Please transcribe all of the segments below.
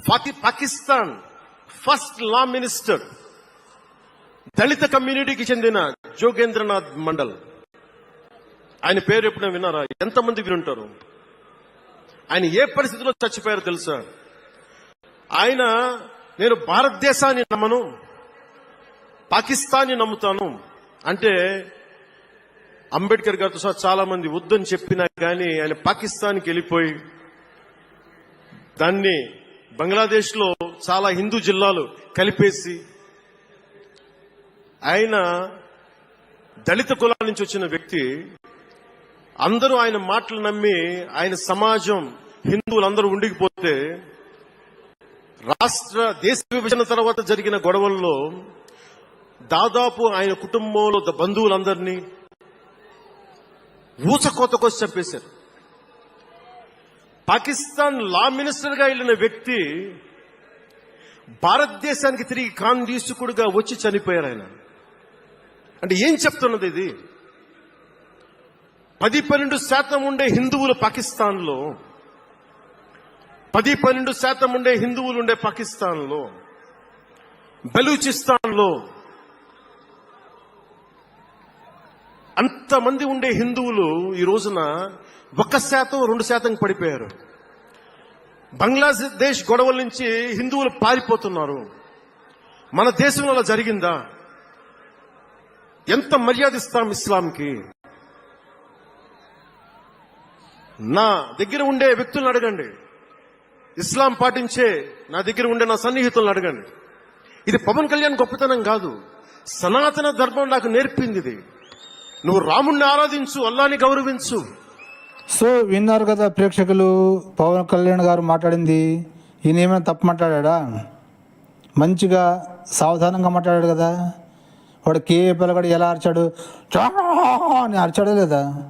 ఫాకి Pakistan first law minister దళిత కమ్యూనిటీకి చెందిన జోగేంద్రనాథ్ మండల్. ఆయన పేరు ఎప్పుడైనా విన్నారా? ఎంతమంది వినుంటారు? ఆయన ఏ పరిస్థితిలో చచ్చిపోయారో తెలుసా? ఆయన నేను భారతదేశాన్ని నమ్మను పాకిస్తాన్ని నమ్ముతాను అంటే అంబేద్కర్ గారితో సహా చాలా మంది వద్దని చెప్పినా కానీ ఆయన పాకిస్తాన్కి వెళ్ళిపోయి దాన్ని బంగ్లాదేశ్లో చాలా హిందూ జిల్లాలు కలిపేసి ఆయన దళిత కులాల నుంచి వచ్చిన వ్యక్తి. అందరూ ఆయన మాటలు నమ్మి ఆయన సమాజం హిందువులందరూ ఉండిపోతే రాష్ట్ర దేశ విభజన తర్వాత జరిగిన గొడవల్లో దాదాపు ఆయన కుటుంబంలో బంధువులందరినీ ఊచకోతకొచ్చి చంపేశారు. పాకిస్తాన్ లా మినిస్టర్గా వెళ్ళిన వ్యక్తి భారతదేశానికి తిరిగి కాందీసుకుడుగా వచ్చి చనిపోయారు ఆయన. అంటే ఏం చెప్తున్నది ఇది? పది పన్నెండు శాతం ఉండే హిందువులు పాకిస్తాన్లో పది పన్నెండు శాతం ఉండే హిందువులు ఉండే పాకిస్తాన్లో బలూచిస్తాన్లో అంతమంది ఉండే హిందువులు ఈ రోజున ఒక శాతం రెండు శాతం పడిపోయారు. బంగ్లాదేశ్ గొడవల నుంచి హిందువులు పారిపోతున్నారు. మన దేశంలో అలా జరిగిందా? ఎంత మర్యాద ఇస్తాం ఇస్లాంకి? నా దగ్గర ఉండే వ్యక్తులను అడగండి. ఇస్లాం పాటించే నా దగ్గర ఉండే నా సన్నిహితులను అడగండి. ఇది పవన్ కళ్యాణ్ గొప్పతనం కాదు. సనాతన ధర్మం నాకు నేర్పింది ఇది. నువ్వు రాముణ్ణి ఆరాధించు అల్లాని గౌరవించు. సో విన్నారు కదా ప్రేక్షకులు పవన్ కళ్యాణ్ గారు మాట్లాడింది. ఈయన ఏమైనా తప్పు మాట్లాడా మంచిగా సావధానంగా మాట్లాడాడు కదా. వాడు కే. పిల్లగాడు ఎలా అరిచాడు? అని అరిచాడే లేదా?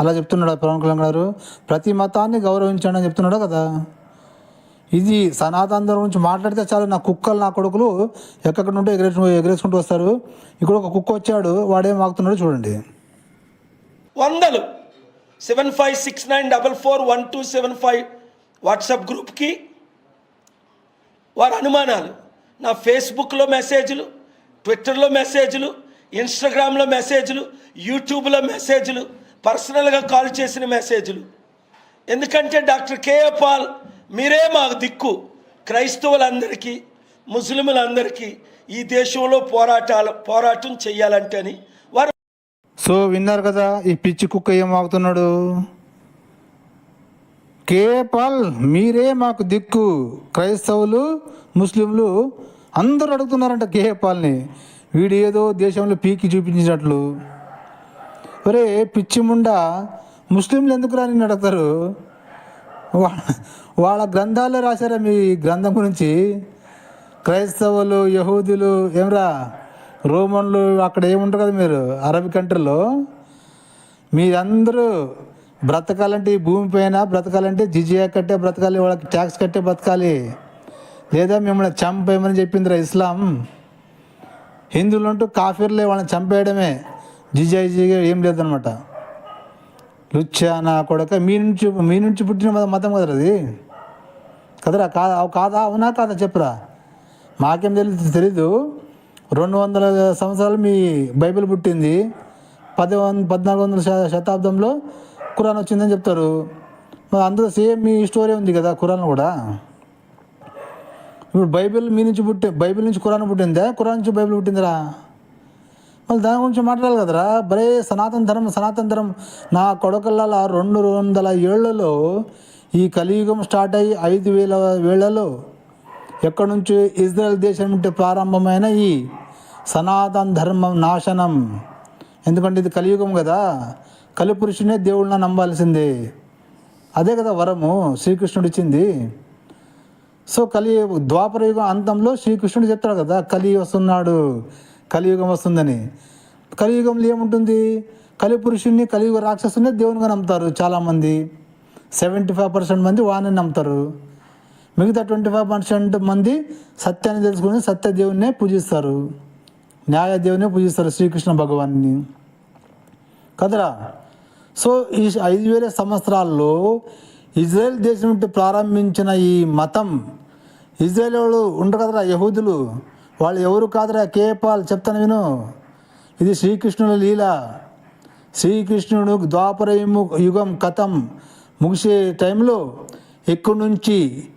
అలా చెప్తున్నాడు పవన్ కళ్యాణ్ గారు? ప్రతి మతాన్ని గౌరవించండి అని చెప్తున్నాడు కదా? ఇది సనాతన గురించి మాట్లాడితే చాలు నా కుక్కలు నా కొడుకులు ఎక్కడి నుండి ఎగరేసు ఎగరేసుకుంటూ వస్తారు. ఇక్కడ ఒక కుక్క వచ్చాడు వాడేం వాగుతున్నాడో చూడండి. వందలు. Seven five six nine double four one two seven five WhatsApp గ్రూప్కి వారి అనుమానాలు. నా ఫేస్బుక్లో మెసేజ్లు ట్విట్టర్లో మెసేజ్లు ఇన్స్టాగ్రామ్లో మెసేజ్లు యూట్యూబ్లో మెసేజ్లు పర్సనల్గా కాల్ చేసిన మెసేజ్లు ఎందుకంటే డాక్టర్ కేఏ పాల్ మీరే మాకు దిక్కు. క్రైస్తవులందరికీ ముస్లింలందరికీ ఈ దేశంలో పోరాటాల పోరాటం చేయాలంటే అని సో విన్నారు కదా ఈ పిచ్చి కుక్క ఏం వాగుతున్నాడు కేపాల్ మీరే మాకు దిక్కు. క్రైస్తవులు ముస్లింలు అందరూ అడుగుతున్నారంట కేపాల్ని. వీడు ఏదో దేశంలో పీకి చూపించినట్లు. ఒరే పిచ్చి ముండా ముస్లింలు ఎందుకు రాని అడుగుతారు? వా- వాళ్ళ గ్రంథాల్లో రాశారా మీ గ్రంథం గురించి? క్రైస్తవులు యహూదులు ఏమరా? రోమన్లు అక్కడ ఏముంటారు కదా మీరు? అరబ్ కంట్రీలో మీరందరూ బ్రతకాలంటే ఈ భూమి పైన బ్రతకాలంటే జిజియా కట్టే బ్రతకాలి వాళ్ళకి ట్యాక్స్ కట్టే బ్రతకాలి. లేదా మిమ్మల్ని చంపేయమని చెప్పిందిరా ఇస్లాం. హిందువులు అంటూ కాఫీర్లే వాళ్ళని చంపేయడమే. జిజియా జిజియా ఏం లేదనమాట. లుచ్చానా కొడక మీ నుంచి మీ నుంచి పుట్టిన మతం కదరా అది? కదరా? కాదా? అవు కాదా? అవునా? కాదా? చెప్పరా. మాకేం తెలియదు తెలీదు. రెండు వందల సంవత్సరాలు మీ బైబిల్ పుట్టింది. పది వంద పద్నాలుగు వందల శతాబ్దంలో ఖురాన్ వచ్చిందని చెప్తారు. మరి అందులో సేమ్ మీ స్టోరీ ఉంది కదా ఖురాన్ కూడా. ఇప్పుడు బైబిల్ మీ నుంచి పుట్టే బైబిల్ నుంచి ఖురాన్ పుట్టిందా? ఖురాన్ నుంచి బైబిల్ పుట్టిందిరా. మళ్ళీ దాని గురించి మాట్లాడాలి కదరా. బరే సనాతన ధర్మం సనాతన ధర్మం. నా కొడకల్లా రెండు వందల ఏళ్ళలో ఈ కలియుగం స్టార్ట్ అయ్యి ఐదు వేల వేళ్ళలో ఎక్కడి నుంచి ఇజ్రాయెల్ దేశం నుండి ప్రారంభమైన ఈ సనాతన ధర్మం నాశనం. ఎందుకంటే ఇది కలియుగం కదా. కలిపురుషునే దేవుళ్ళని నమ్మాల్సింది. అదే కదా వరము శ్రీకృష్ణుడు ఇచ్చింది. సో కలి ద్వాపరయుగం అంతంలో శ్రీకృష్ణుడు చెప్తాడు కదా కలి వస్తున్నాడు కలియుగం వస్తుందని. కలియుగంలో ఏముంటుంది? కలి పురుషుణ్ణి కలియుగ రాక్షసుని దేవునిగా నమ్ముతారు చాలామంది. సెవెంటీ ఫైవ్ పర్సెంట్ మంది వాడిని నమ్ముతారు. మిగతా ట్వంటీ ఫైవ్ పర్సెంట్ మంది సత్యాన్ని తెలుసుకుని సత్యదేవునే పూజిస్తారు. న్యాయదేవునే పూజిస్తారు శ్రీకృష్ణ భగవాన్ని. కదరా? సో ఈ ఐదు వేల సంవత్సరాల్లో ఇజ్రాయెల్ దేశం నుండి ప్రారంభించిన ఈ మతం ఇజ్రాయెల్ వాళ్ళు ఉండరు కదరా యహూదులు? వాళ్ళు ఎవరు కాదురా? కేపాల్ చెప్తాను విను. ఇది శ్రీకృష్ణుల లీల. శ్రీకృష్ణుడు ద్వాపర యుగం కథం ముగిసే టైంలో ఇక్కడి నుంచి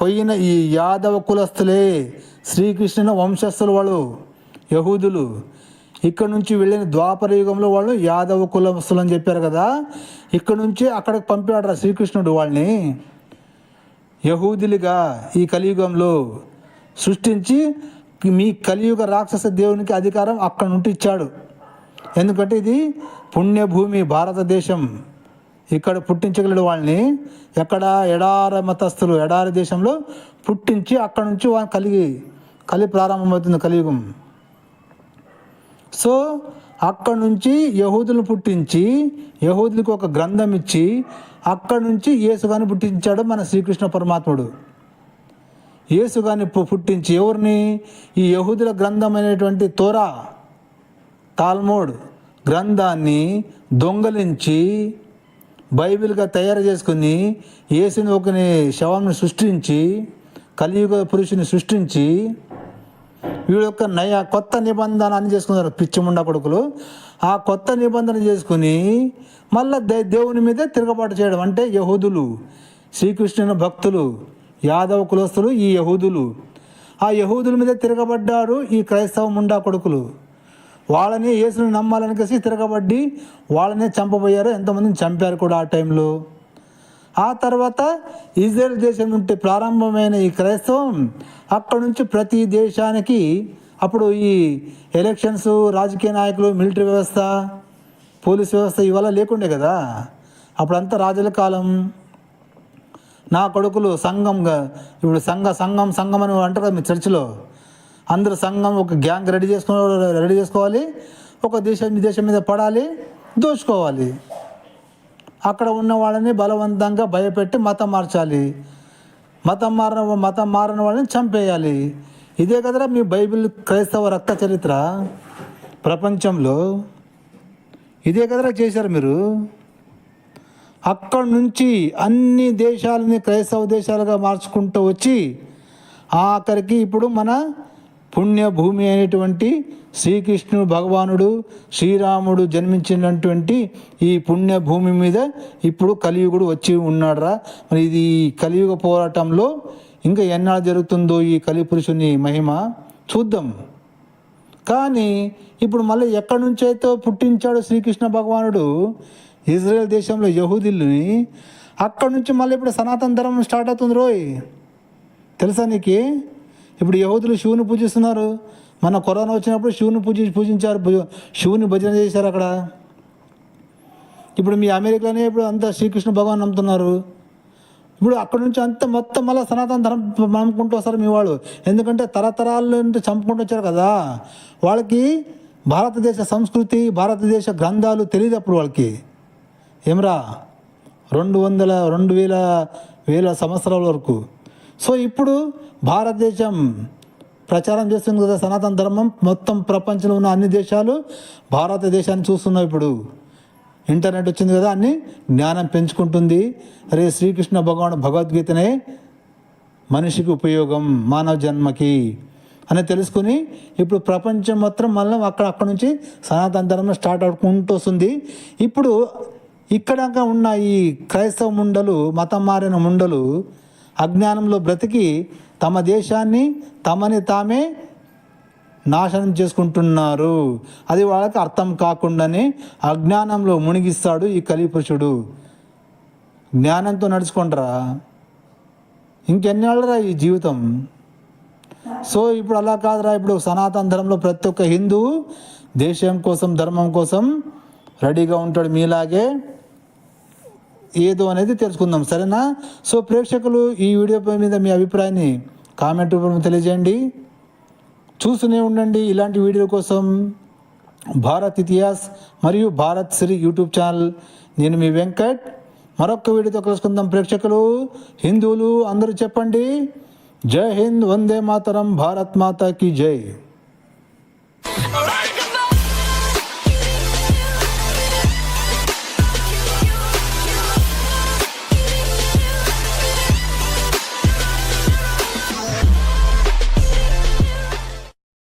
పోయిన ఈ యాదవ కులస్తులే శ్రీకృష్ణుని వంశస్థులు వాళ్ళు. యహూదులు ఇక్కడ నుంచి వెళ్ళిన ద్వాపర యుగంలో వాళ్ళు యాదవ కులస్తులు అని చెప్పారు కదా. ఇక్కడ నుంచి అక్కడికి పంపాడు శ్రీకృష్ణుడు వాళ్ళని. యహూదులుగా ఈ కలియుగంలో సృష్టించి మీ కలియుగ రాక్షస దేవునికి అధికారం అక్కడ నుండి ఇచ్చాడు. ఎందుకంటే ఇది పుణ్యభూమి భారతదేశం. ఇక్కడ పుట్టించగలడు వాళ్ళని ఎక్కడ ఎడార మతస్థులు ఎడారి దేశంలో పుట్టించి అక్కడ నుంచి వాళ్ళ కలిగి కలి ప్రారంభమవుతుంది కలియుగం. సో అక్కడ నుంచి యహూదులను పుట్టించి యహూదులకు ఒక గ్రంథం ఇచ్చి అక్కడ నుంచి యేసుగాని పుట్టించాడు మన శ్రీకృష్ణ పరమాత్ముడు. యేసుగాని పుట్టించి ఎవరిని? ఈ యహూదుల గ్రంథమైనటువంటి తోరా తాల్మోడ్ గ్రంథాన్ని దొంగలించి బైబిల్గా తయారు చేసుకుని యేసుని ఒకని శవాన్ని సృష్టించి కలియుగ పురుషుని సృష్టించి వీళ్ళ యొక్క నయ కొత్త నిబంధన అని చేసుకున్నారు పిచ్చిముండ కొడుకులు. ఆ కొత్త నిబంధన చేసుకుని మళ్ళా దే దేవుని మీదే తిరగబాటు చేయడం అంటే యహూదులు శ్రీకృష్ణుని భక్తులు యాదవ కులస్తులు ఈ యహూదులు. ఆ యహూదుల మీద తిరగబడ్డారు ఈ క్రైస్తవ ముండా కొడుకులు. వాళ్ళని యేసుని నమ్మాలని కలిసి తిరగబడ్డి వాళ్ళనే చంపబోయారు. ఎంతమందిని చంపారు కూడా ఆ టైంలో. ఆ తర్వాత ఇజ్రాయెల్ దేశం నుండి ప్రారంభమైన ఈ క్రైస్తవం అక్కడి నుంచి ప్రతి దేశానికి అప్పుడు ఈ ఎలక్షన్స్ రాజకీయ నాయకులు మిలిటరీ వ్యవస్థ పోలీస్ వ్యవస్థ ఇవాళ లేకుండే కదా. అప్పుడంతా రాజుల కాలం. నా కొడుకులు సంఘంగా ఇప్పుడు సంఘ సంఘం సంఘం అని అంటారు కదా మీ చర్చిలో. అందరూ సంఘం ఒక గ్యాంగ్ రెడీ చేసుకో రెడీ చేసుకోవాలి. ఒక దేశం దేశం మీద పడాలి దోచుకోవాలి. అక్కడ ఉన్న వాళ్ళని బలవంతంగా భయపెట్టి మతం మార్చాలి. మతం మారిన మతం మారిన వాళ్ళని చంపేయాలి. ఇదే కదరా మీ బైబిల్ క్రైస్తవ రక్త చరిత్ర? ప్రపంచంలో ఇదే కదరా చేశారు మీరు? అక్కడి నుంచి అన్ని దేశాలని క్రైస్తవ దేశాలుగా మార్చుకుంటూ వచ్చి ఆఖరికి ఇప్పుడు మన పుణ్యభూమి అయినటువంటి శ్రీకృష్ణుడు భగవానుడు శ్రీరాముడు జన్మించినటువంటి ఈ పుణ్యభూమి మీద ఇప్పుడు కలియుగుడు వచ్చి ఉన్నాడురా. మరి ఇది కలియుగ పోరాటంలో ఇంకా ఎన్నాళ్ళు జరుగుతుందో ఈ కలిపురుషుని మహిమ? చూద్దాం. కానీ ఇప్పుడు మళ్ళీ ఎక్కడి నుంచైతే పుట్టించాడు శ్రీకృష్ణ భగవానుడు? ఇజ్రాయెల్ దేశంలో యహూదిల్ని. అక్కడి నుంచి మళ్ళీ ఇప్పుడు సనాతన ధర్మం స్టార్ట్ అవుతుంది రోయ్ తెలుసా నీకు? ఇప్పుడు యహూదులు శివుని పూజిస్తున్నారు. మన కరోనా వచ్చినప్పుడు శివుని పూజి పూజించారు. శివుని భజన చేశారు అక్కడ. ఇప్పుడు మీ అమెరికాలోనే ఇప్పుడు అంతా శ్రీకృష్ణ భగవాన్ నమ్ముతున్నారు. ఇప్పుడు అక్కడ నుంచి అంత మొత్తం మళ్ళీ సనాతన ధర్మం నమ్ముకుంటూ వస్తారు మీ వాళ్ళు. ఎందుకంటే తరతరాల నుండి చంపుకుంటూ వచ్చారు కదా. వాళ్ళకి భారతదేశ సంస్కృతి భారతదేశ గ్రంథాలు తెలియదు అప్పుడు వాళ్ళకి. ఏమరా? రెండు వందల రెండు వేల వేల సంవత్సరాల వరకు. సో ఇప్పుడు భారతదేశం ప్రచారం చేస్తుంది కదా సనాతన ధర్మం మొత్తం ప్రపంచంలో ఉన్న అన్ని దేశాలు భారతదేశాన్ని చూస్తున్నాయి ఇప్పుడు. ఇంటర్నెట్ వచ్చింది కదా అన్ని జ్ఞానం పెంచుకుంటుంది. అరే శ్రీకృష్ణ భగవాన్ భగవద్గీతనే మనిషికి ఉపయోగం మానవ జన్మకి అని తెలుసుకుని ఇప్పుడు ప్రపంచం మొత్తం మళ్ళీ అక్కడ అక్కడ నుంచి సనాతన ధర్మం స్టార్ట్ అవుకుంటూ వస్తుంది. ఇప్పుడు ఇక్కడ ఉన్న ఈ క్రైస్తవ ముండలు మతం మారిన ముండలు అజ్ఞానంలో బ్రతికి తమ దేశాన్ని తమని తామే నాశనం చేసుకుంటున్నారు. అది వాళ్ళకి అర్థం కాకుండానే అజ్ఞానంలో మునిగిస్తాడు ఈ కలిపురుషుడు. జ్ఞానంతో నడుచుకుంటారా ఇంకెన్నేళ్ళరా ఈ జీవితం? సో ఇప్పుడు అలా కాదురా. ఇప్పుడు సనాతన ధర్మంలో ప్రతి ఒక్క హిందూ దేశం కోసం ధర్మం కోసం రెడీగా ఉంటాడు మీలాగే. ఏదో అనేది తెలుసుకుందాం సరేనా? సో ప్రేక్షకులు ఈ వీడియో మీద మీ అభిప్రాయాన్ని కామెంట్ రూపంలో తెలియజేయండి. చూస్తూనే ఉండండి ఇలాంటి వీడియో కోసం భారత్ ఇతిహాస్ మరియు భారత్ శ్రీ యూట్యూబ్ ఛానల్. నేను మీ వెంకట్. మరొక వీడియోతో కలుసుకుందాం ప్రేక్షకులు. హిందువులు అందరూ చెప్పండి. జై హింద్ వందే మాతరం భారత్ మాతాకి జై.